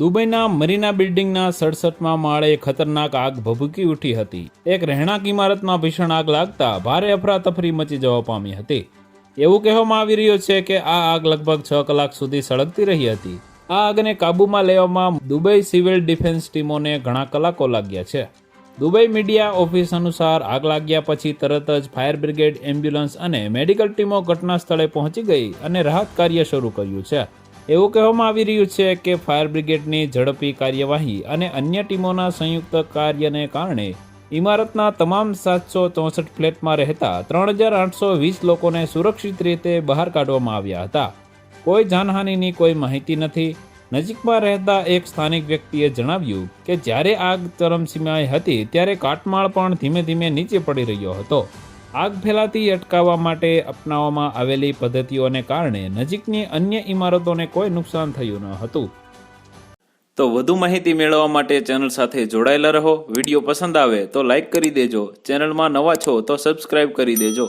દુબઈના મરીના બિલ્ડિંગના સડસઠમાં માળે ખતરનાક આગ ભભૂકી ઉઠી હતી. એક રહેણાંક ઇમારતમાં ભીષણ આગ લાગતા ભારે અફરાતફરી મચી જવા પામી હતી. એવું કહેવામાં આવી રહ્યું છે કે આ આગ લગભગ છ કલાક સુધી સળગતી રહી હતી. આ આગને કાબૂમાં લેવામાં દુબઈ સિવિલ ડિફેન્સ ટીમોને ઘણા કલાકો લાગ્યા છે. દુબઈ મીડિયા ઓફિસ અનુસાર આગ લાગ્યા પછી તરત જ ફાયર બ્રિગેડ, એમ્બ્યુલન્સ અને મેડિકલ ટીમો ઘટના સ્થળે પહોંચી ગઈ અને રાહત કાર્ય શરૂ કર્યું છે. એવું કહેવામાં આવી રહ્યું છે કે ફાયર બ્રિગેડની ઝડપી કાર્યવાહી અને અન્ય ટીમોના સંયુક્ત કાર્યને કારણે ઇમારતના તમામ સાતસો ચોસઠ ફ્લેટમાં રહેતા ત્રણ હજાર આઠસો વીસ લોકોને સુરક્ષિત રીતે બહાર કાઢવામાં આવ્યા હતા. કોઈ જાનહાનિની કોઈ માહિતી નથી. નજીકમાં રહેતા એક સ્થાનિક વ્યક્તિએ જણાવ્યું કે જ્યારે આગ ચરમસીમાએ હતી ત્યારે કાટમાળ પણ ધીમે ધીમે નીચે પડી રહ્યો હતો. આગ ફેલાતી, અટકાવવા માટે અપનાવવામાં આવેલી પદ્ધતિઓને કારણે નજીકની અન્ય ઇમારતોને કોઈ નુકસાન થયું ન હતું. તો વધુ માહિતી મેળવવા માટે ચેનલ સાથે જોડાયેલા રહો. વીડિયો પસંદ આવે તો લાઈક કરી દેજો. ચેનલમાં નવા છો તો સબસ્ક્રાઇબ કરી દેજો.